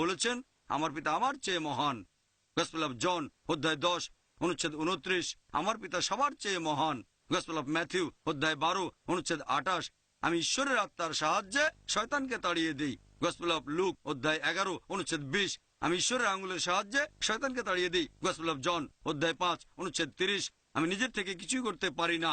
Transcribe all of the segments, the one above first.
বলেছেন, আমার পিতা আমার চেয়ে মহান। গসপেল অফ জন অধ্যায় দশ, অনুচ্ছেদ উনত্রিশ আমার পিতা সবার চেয়ে মহান। গসপেল অফ ম্যাথিউ অধ্যায় বারো, অনুচ্ছেদ আঠাশ, আমি ঈশ্বরের আত্মার সাহায্যে শয়তানকে তাড়িয়ে দিই। গসপেল অফ লুক অধ্যায় এগারো, অনুচ্ছেদ বিশ, আমি ঈশ্বরের আঙ্গুলের সাহায্যে শয়তানকে তাড়িয়ে দিই। গসপেল অফ জন অধ্যায় পাঁচ, অনুচ্ছেদ তিরিশ, আমি নিজের থেকে কিছুই করতে পারি না।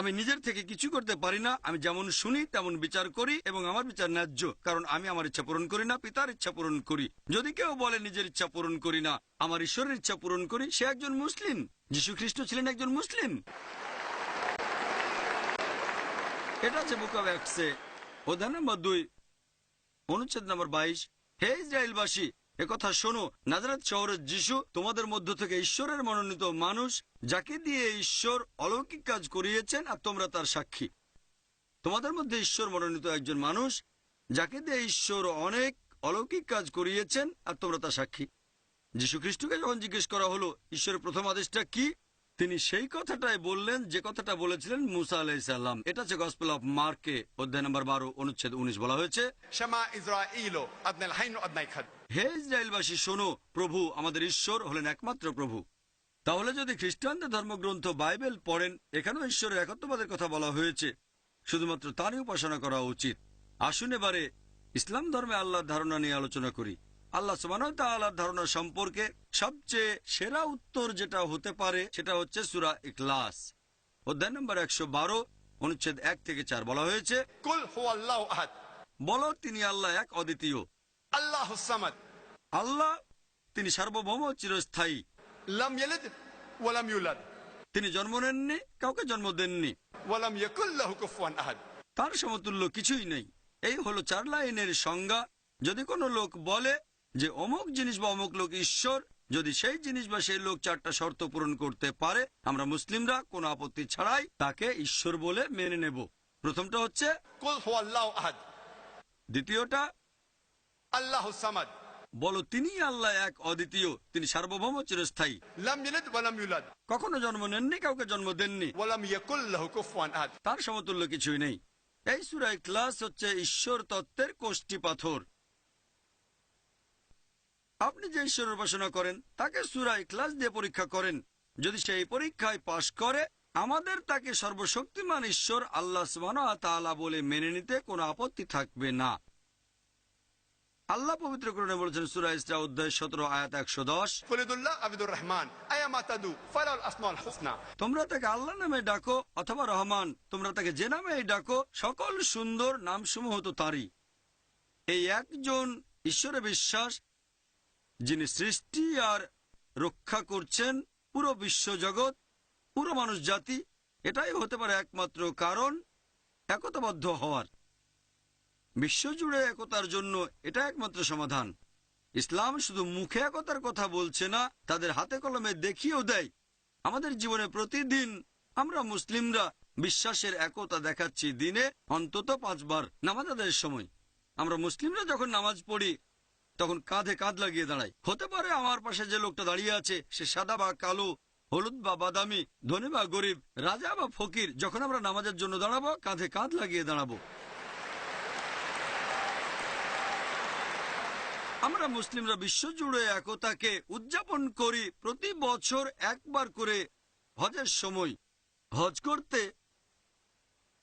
আমি নিজের থেকে কিছু করতে পারি না। আমি যেমন শুনি, তেমন বিচার করি এবং আমার বিচার ন্যায্য। কারণ আমি আমার ইচ্ছা পূরণ করি না, পিতার ইচ্ছা পূরণ করি। যদি কেউ বলে, নিজের ইচ্ছা পূরণ করি না, আমার ঈশ্বরের ইচ্ছা পূরণ করি সে একজন মুসলিম। যীশু খ্রিস্ট ছিলেন একজন মুসলিম। এটা আছে বুক অব অধ্যায় নম্বর দুই, অনুচ্ছেদ নম্বর বাইশ। হে ইসরায়েলবাসী একথা শোনো, নাজারাত শহরের যিশু তোমাদের মধ্য থেকে ঈশ্বরের মনোনীত মানুষ, যাকে দিয়ে ঈশ্বর অলৌকিক কাজ করিয়েছেন আর তোমরা তার সাক্ষী। তোমাদের মধ্যে ঈশ্বর মনোনীত একজন মানুষ, যাকে দিয়ে ঈশ্বর অনেক অলৌকিক কাজ করিয়েছেন আর তোমরা তার সাক্ষী। যীশু খ্রিস্টকে যখন জিজ্ঞেস করা হলো, ঈশ্বরের প্রথম আদেশটা কি? তিনি সেই কথাটাই বললেন, যে কথাটা বলেছিলেন মুসা আলাইসাল্লাম এটা হচ্ছে গসপেল অফ মার্কে অধ্যায় নম্বর বারো, অনুচ্ছেদ উনিশ বলা হয়েছে। শ্যামা হে ইসরায়েলবাসী শোনো প্রভু আমাদের ঈশ্বর হলেন একমাত্র প্রভু। তাহলে যদি খ্রিস্টানদের ধর্মগ্রন্থ বাইবেল পড়েন এখানেও ঈশ্বরের একত্ববাদের কথা বলা হয়েছে। শুধুমাত্র তারই উপাসনা করা উচিত। আসুন এবারে ইসলাম ধর্মে আল্লাহর ধারণা নিয়ে আলোচনা করি। আল্লাহ সুবাহর ধারণা সম্পর্কে সবচেয়ে সেরা উত্তর যেটা হতে পারে সেটা হচ্ছে সুরা ইকলাস অধ্যায় নম্বর একশো বারো অনুচ্ছেদ এক থেকে চার বলা হয়েছে বলো তিনি আল্লাহ এক অদ্বিতীয়। আল্লাহ আল্লাহ তিনি সার্বভৌম চিরস্থায়ী। তিনি জন্ম নেননি কাউকে জন্ম দেননি। তার সমতুল্য কিছুই নেই। এই হলো চার লাইনের সংজ্ঞা। যদি কোনো লোক বলে যে অমুক জিনিস বা অমুক লোক ঈশ্বর যদি সেই জিনিস বা সেই লোক চারটা শর্ত পূরণ করতে পারে আমরা মুসলিমরা কোনো আপত্তি ছাড়াই তাকে ঈশ্বর বলে মেনে নেব। প্রথমটা হচ্ছে দ্বিতীয়টা আল্লাহ সামাদ। বলো তিনি আল্লাহ এক অদ্বিতীয় তিনি সার্বভৌম চিরস্থায়ী। কখনো জন্ম নেননি কাউকে জন্ম দেননি। তার সমতুল্য কিছুই নেই। এই সুরায় ক্লাস হচ্ছে ঈশ্বর তত্ত্বের কোষ্টি পাথর। আপনি যে ঈশ্বর উপাসনা করেন তাকে সুরায় ক্লাস দিয়ে পরীক্ষা করেন। যদি সেই পরীক্ষায় পাশ করে আমাদের তাকে সর্বশক্তিমান ঈশ্বর আল্লাহ বলে মেনে নিতে কোনো আপত্তি থাকবে না। আল্লাহ পবিত্র করণে বলেছেন সূরা ইসরা অধ্যায় 17 আয়াত একশো দশ। কুলিদুল্লাহ আবিদুর রহমান তোমরা তাকে আল্লাহ নামে ডাকো অথবা রহমান তোমরা তাকে যে নামে ডাকো সকল সুন্দর নাম সমূহ তো তারই। এই একজন ঈশ্বরে বিশ্বাস যিনি সৃষ্টি আর রক্ষা করছেন পুরো বিশ্ব জগৎ পুরো মানুষ জাতি এটাই হতে পারে একমাত্র কারণ একতাবদ্ধ হওয়ার। বিশ্বজুড়ে একতার জন্য এটা একমাত্র সমাধান। ইসলাম শুধু মুখে একতার কথা বলছে না, তাদের হাতে কলমে দেখিয়েও দেয়। আমাদের জীবনে প্রতিদিন আমরা মুসলিমরা বিশ্বাসের একতা দেখাচ্ছি দিনে অন্তত পাঁচবার নামাজ আদায়ের সময়। আমরা মুসলিমরা যখন নামাজ পড়ি, তখন কাঁধে কাঁধ লাগিয়ে দাঁড়াই। হতে পারে আমার পাশে যে লোকটা দাঁড়িয়ে আছে, সে সাদা বা কালো, হলুদ বা বাদামি, ধনী বা গরিব, রাজা বা ফকির, যখন আমরা নামাজের জন্য দাঁড়াবো, কাঁধে কাঁধ লাগিয়ে দাঁড়াবো। আমরা মুসলিমরা বিশ্বজুড়ে একতাকে উদযাপন করি প্রতি বছর একবার করে হজের সময়। হজ করতে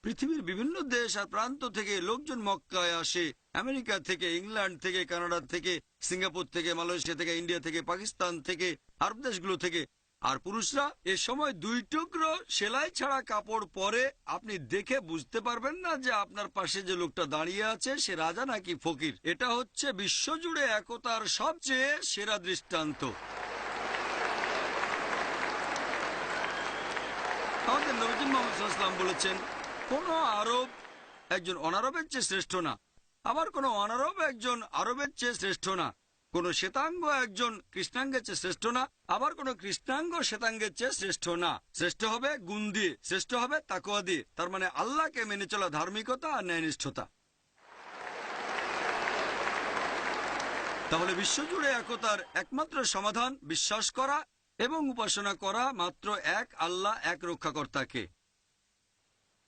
পৃথিবীর বিভিন্ন দেশ আর প্রান্ত থেকে লোকজন মক্কায় আসে। আমেরিকা থেকে, ইংল্যান্ড থেকে, কানাডা থেকে, সিঙ্গাপুর থেকে, মালয়েশিয়া থেকে, ইন্ডিয়া থেকে, পাকিস্তান থেকে, আরব দেশগুলো থেকে আর পুরুষরা এ সময় দুই টুকরো সেলাই ছাড়া কাপড় পরে আপনি দেখে বুঝতে পারবেন না যে আপনার পাশে যে লোকটা দাঁড়িয়ে আছে, সে রাজা নাকি ফকির? এটা হচ্ছে বিশ্বজুড়ে একতার সবচেয়ে সেরা দৃষ্টান্ত। আমাদের নবীজি মোহাম্মদ বলেছেন, কোন আরব একজন অনারবের চেয়ে শ্রেষ্ঠ না। আবার কোন অনারব একজন আরবের চেয়ে শ্রেষ্ঠ না। কোন শ্বেতাঙ্গ একজন কৃষ্ণাঙ্গের চেয়ে শ্রেষ্ঠ না, আবার কোন কৃষ্ণাঙ্গ শ্বেতাঙ্গের চেয়ে শ্রেষ্ঠ না। শ্রেষ্ঠ হবে গুণ দিয়ে শ্রেষ্ঠ হবে তাকোয়া দিয়ে তার মানে আল্লাহকে মেনে চলা ধার্মিকতা আর ন্যায়নিষ্ঠতা। তাহলে বিশ্বজুড়ে একতার একমাত্র সমাধান, বিশ্বাস করা এবং উপাসনা করা মাত্র এক আল্লাহ, এক রক্ষাকর্তাকে।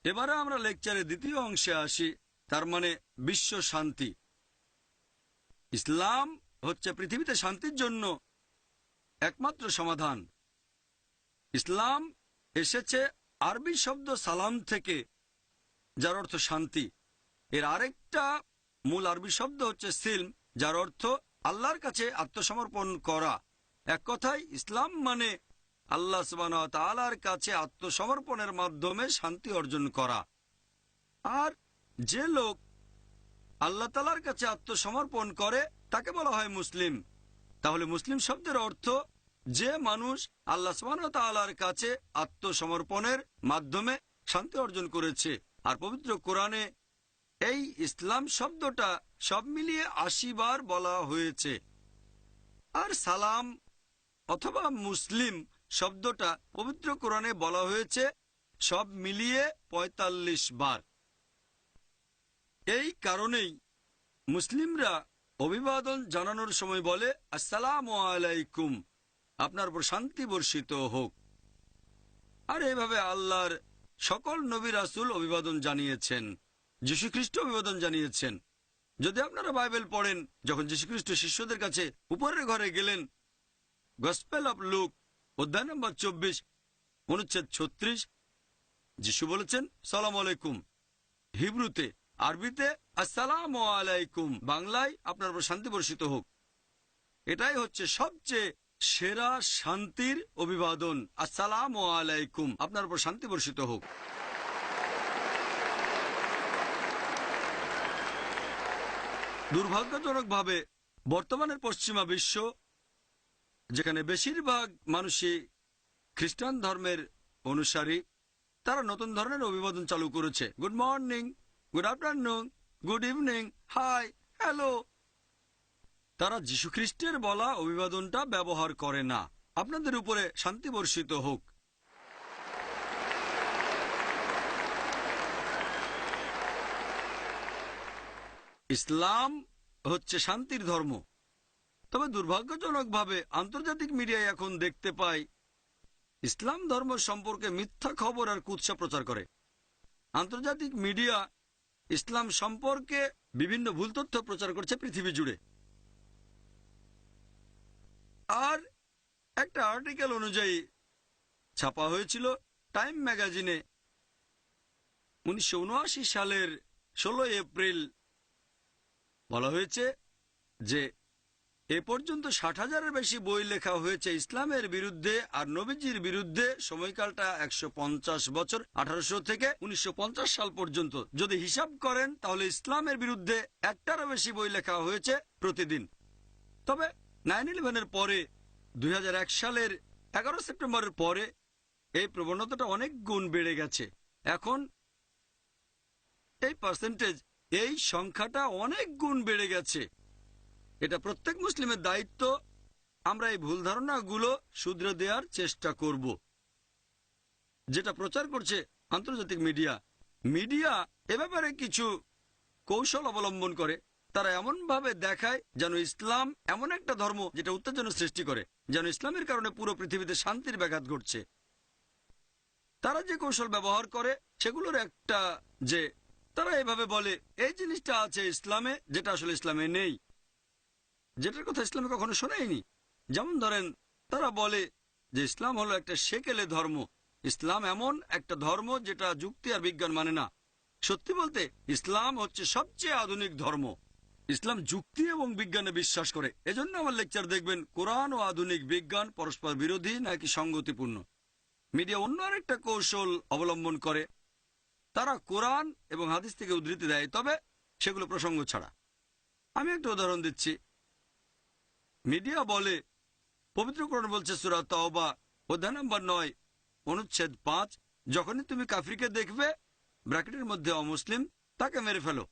এবারে আমরা লেকচারের দ্বিতীয় অংশে আসি, তার মানে বিশ্ব শান্তি। ইসলাম হচ্ছে পৃথিবীতে শান্তির জন্য একমাত্র সমাধান। ইসলাম এসেছে আরবি শব্দ সালাম থেকে, যার অর্থ শান্তি। এর আরেকটা মূল আরবি শব্দ হচ্ছে সিলম, যার অর্থ আল্লাহর কাছে আত্মসমর্পণ করা। এক কথায়, ইসলাম মানে আল্লাহ তালার কাছে আত্মসমর্পণের মাধ্যমে শান্তি অর্জন করা। আর যে লোক আল্লাহ তালার কাছে আত্মসমর্পণ করে তাকে বলা হয় মুসলিম। তাহলে মুসলিম শব্দের অর্থ যে মানুষ আল্লাহ তালার কাছে আত্মসমর্পণের মাধ্যমে শান্তি অর্জন করেছে। আর পবিত্র কোরআনে এই ইসলাম শব্দটা সব মিলিয়ে আশি বার বলা হয়েছে। আর সালাম অথবা মুসলিম শব্দটা পবিত্র কোরআনে বলা হয়েছে সব মিলিয়ে ৪৫ বার। এই কারণেই মুসলিমরা অভিবাদন জানানোর সময় বলে, আসসালাম আলাইকুম। আপনার উপর শান্তি বর্ষিত হোক। আর এইভাবে আল্লাহর সকল নবী রাসুল অভিবাদন জানিয়েছেন, যীশুখ্রিস্ট অভিবাদন জানিয়েছেন। যদি আপনারা বাইবেল পড়েন, যখন যীশুখ্রিস্ট শিষ্যদের কাছে উপরের ঘরে গেলেন, গসপেল অফ লুক, অধ্যায় নম্বর চব্বিশ, অনুচ্ছেদ ছত্রিশ, যিশু বলেছেন, সালাম আলাইকুম। হিব্রুতে আরবিতে, আসসালাম আলাইকুম। বাংলায় আপনার উপর শান্তি বর্ষিত হোক। এটাই হচ্ছে সবচেয়ে সেরা শান্তির অভিবাদন। আসসালাম আলাইকুম। আপনার উপর শান্তি বর্ষিত হোক। দুর্ভাগ্যজনকভাবে বর্তমানের পশ্চিমা বিশ্ব, যেখানে বেশিরভাগ মানুষই খ্রিস্টান ধর্মের অনুসারী, তারা নতুন ধরনের অভিবাদন চালু করেছে। Good morning. Good afternoon good evening hi hello তারা যীশু খ্রিস্টের বলা অভিবাদনটা ব্যবহার করে না। আপনাদের উপরে শান্তি বর্ষিত হোক। ইসলাম হচ্ছে শান্তির ধর্ম। তবে দুর্ভাগ্যজনকভাবে আন্তর্জাতিক মিডিয়ায় এখন দেখতে পাই, ইসলাম ধর্ম সম্পর্কে মিথ্যা খবর আর কুৎসা প্রচার করে। আন্তর্জাতিক মিডিয়া ইসলাম সম্পর্কে বিভিন্ন ভুল তথ্য প্রচার করছে পৃথিবী জুড়ে। আর একটা আর্টিকেল অনুযায়ী ছাপা হয়েছিল টাইম ম্যাগাজিনে উনিশশো সালের ষোলো এপ্রিল বলা হয়েছে যে এ পর্যন্ত ষাট হাজারের বেশি বই লেখা হয়েছে ইসলামের বিরুদ্ধে আর নবীজির বিরুদ্ধে সময়কালটা একশো পঞ্চাশ বছর, আঠারোশো থেকে উনিশশো পঞ্চাশ সাল পর্যন্ত। যদি হিসাব করেন, তাহলে ইসলামের বিরুদ্ধে একটারও বেশি বই লেখা হয়েছে প্রতিদিন। তবে নাইন ইলেভেনের পরে, দুই হাজার এক সালের এগারো সেপ্টেম্বরের পরে এই প্রবণতাটা অনেক গুণ বেড়ে গেছে। এখন এই পার্সেন্টেজ এই সংখ্যাটা অনেক গুণ বেড়ে গেছে। এটা প্রত্যেক মুসলিমের দায়িত্ব। আমরা এই ভুল ধারণাগুলো শুধরে দেওয়ার চেষ্টা করব। যেটা প্রচার করছে আন্তর্জাতিক মিডিয়া মিডিয়া এ ব্যাপারে কিছু কৌশল অবলম্বন করে। তারা এমনভাবে দেখায় যেন ইসলাম এমন একটা ধর্ম যেটা উত্তেজনা সৃষ্টি করে, যেন ইসলামের কারণে পুরো পৃথিবীতে শান্তির ব্যাঘাত ঘটছে। তারা যে কৌশল ব্যবহার করে, সেগুলোর একটা যে তারা এভাবে বলে, এই জিনিসটা আছে ইসলামে, যেটা আসলে ইসলামে নেই। যেটার কথা ইসলামে কখনো শোনায়নি? যেমন ধরেন, তারা বলে যে ইসলাম হলো একটা সেকেলে ধর্ম। ইসলাম এমন একটা ধর্ম যেটা যুক্তি আর বিজ্ঞান মানে না। সত্যি বলতে, ইসলাম হচ্ছে সবচেয়ে আধুনিক ধর্ম। ইসলাম যুক্তি এবং বিজ্ঞানে বিশ্বাস করে। এজন্য আমার লেকচার দেখবেন, কোরআন ও আধুনিক বিজ্ঞান পরস্পর বিরোধী নাকি সঙ্গতিপূর্ণ। মিডিয়া অন্য আরেকটা কৌশল অবলম্বন করে। তারা কোরআন এবং হাদিস থেকে উদ্ধৃতি দেয়, তবে সেগুলো প্রসঙ্গ ছাড়া। আমি একটা উদাহরণ দিচ্ছি। মিডিয়া বলে পবিত্র কোরআন বলছে সুরা তওবা অধ্যায় নম্বর নয়, অনুচ্ছেদ পাঁচ, যখনই তুমি কাফরিকে দেখবে, ব্র্যাকেটের মধ্যে অমুসলিম, তাকে মেরে ফেলো।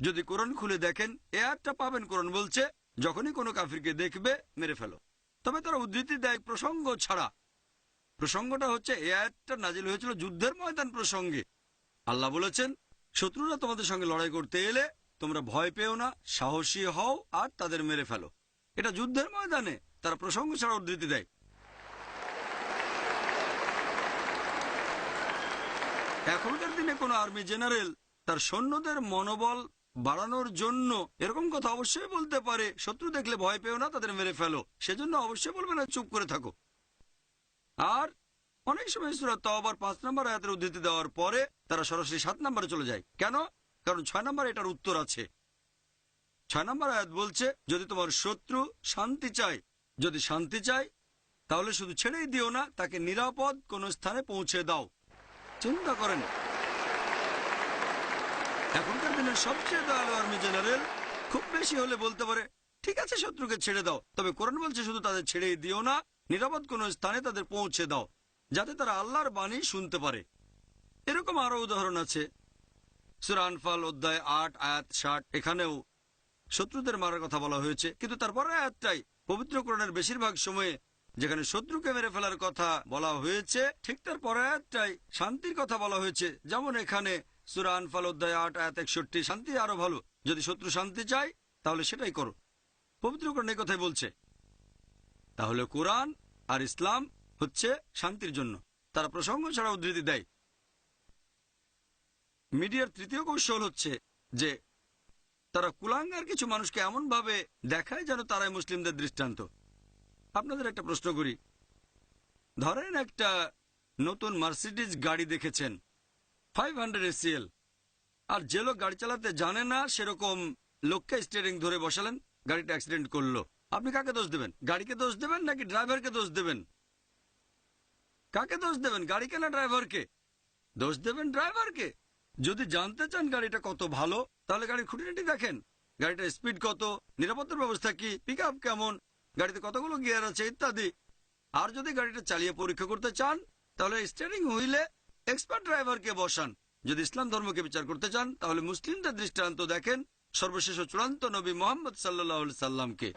যদি কোরআন খুলে দেখেন, এ একটা পাবেন, কোরআন বলছে, যখনই কোনো কাফিরকে দেখবে, মেরে ফেলো। তবে তারা উদ্ধৃতি দেয় প্রসঙ্গ ছাড়া। প্রসঙ্গটা হচ্ছে, এ আয়াতটা নাজিল হয়েছিল যুদ্ধের ময়দান প্রসঙ্গে। আল্লাহ বলেছেন, শত্রুরা তোমাদের সঙ্গে লড়াই করতে এলে তোমরা ভয় পেও না, সাহসী হও আর তাদের মেরে ফেলো। এটা যুদ্ধের ময়দানে তারা প্রসঙ্গ ছাড়া উদ্ধৃতি দেয়। এখনকার দিনে কোনো আর্মি জেনারেল তার সৈন্যদের মনোবল বাড়ানোর জন্য এরকম কথা অবশ্যই বলতে পারে। শত্রু দেখলে ভয় পেও না, তাদের মেরে ফেলো। সেজন্য অবশ্যই বলবে না, চুপ করে থাকো। আর অনেক সময় সুরা তওবার পাঁচ নম্বর আয়াতের উদ্ধৃতি দেওয়ার পরে তারা সরাসরি সাত নম্বরে চলে যায়। কেন? কারণ ছয় নম্বর এটার উত্তর আছে। ছয় নম্বর আয়াত বলছে, যদি তোমার শত্রু শান্তি চায়, যদি শান্তি চায়, তাহলে শুধু ছেড়েই দিও না, তাকে নিরাপদ কোন স্থানে পৌঁছে দাও। চিন্তা করেন। এখনকার দিনের সবচেয়ে দয়ালু আর্মি জেনারেল খুব বেশি হলে বলতে পারে, ঠিক আছে শত্রুকে ছেড়ে দাও। তবে কোরআন বলছে, শুধু তাদের ছেড়েই দিও না, নিরাপদ কোন স্থানে তাদের পৌঁছে দাও, যাতে তারা আল্লাহর বাণী শুনতে পারে। এরকম আরও উদাহরণ আছে। সুরা আনফাল অধ্যায় আট, আয়াত ষাট, এখানেও শত্রুদের মারার কথা বলা হয়েছে। কিন্তু তারপরে আয়াতটাই পবিত্র কোরআনের বেশিরভাগ সময়ে যেখানে শত্রুকে মেরে ফেলার কথা বলা হয়েছে, ঠিক তার পরে আয়াতটাই শান্তির কথা বলা হয়েছে। যেমন এখানে সুরা আনফাল অধ্যায় আট, আয়াত একষট্টি, শান্তি আরও ভালো। যদি শত্রু শান্তি চায়, তাহলে সেটাই করো। পবিত্র কোরআন এই কথাই বলছে। তাহলে কোরআন আর ইসলাম হচ্ছে শান্তির জন্য। তারা প্রসঙ্গ ছাড়া উদ্ধৃতি দেয়। মিডিয়ার তৃতীয় কৌশল হচ্ছে যে তারা কুলাঙ্গার কিছু মানুষকে এমন ভাবে দেখায় যেন তারাই মুসলিমদের দৃষ্টান্ত। আপনাদের একটা প্রশ্ন করি। ধরেন একটা নতুন মার্সিডিজ গাড়ি দেখেছেন ফাইভ হান্ড্রেড এসিএল আর যে লোক গাড়ি চালাতে জানে না, সেরকম লোককে স্টিয়ারিং ধরে বসালেন, গাড়িটা অ্যাক্সিডেন্ট করল। আপনি কাকে দোষ দেবেন? গাড়িকে দোষ দেবেন নাকি ড্রাইভারকে দোষ দেবেন? কাকে দোষ দেবেন? গাড়িকে না ড্রাইভারকে দোষ দেবেন ড্রাইভারকে যদি জানতে চান গাড়িটা কত ভালো তাহলে গাড়ির খুঁটিনাটি দেখেন। গাড়িটার স্পিড কত? নিরাপত্তার ব্যবস্থা কি? পিক কেমন? গাড়িতে কতগুলো গিয়ার আছে, ইত্যাদি। আর যদি গাড়িটা চালিয়ে পরীক্ষা করতে চান, তাহলে স্টিয়ারিং হুইলে এক্সপার্ট ড্রাইভারকে বসান। যদি ইসলাম ধর্মকে বিচার করতে চান, তাহলে মুসলিমদের দৃষ্টান্ত দেখেন। সর্বশেষ চূড়ান্ত নবী মোহাম্মদ সাল্লাহ সাল্লামকে।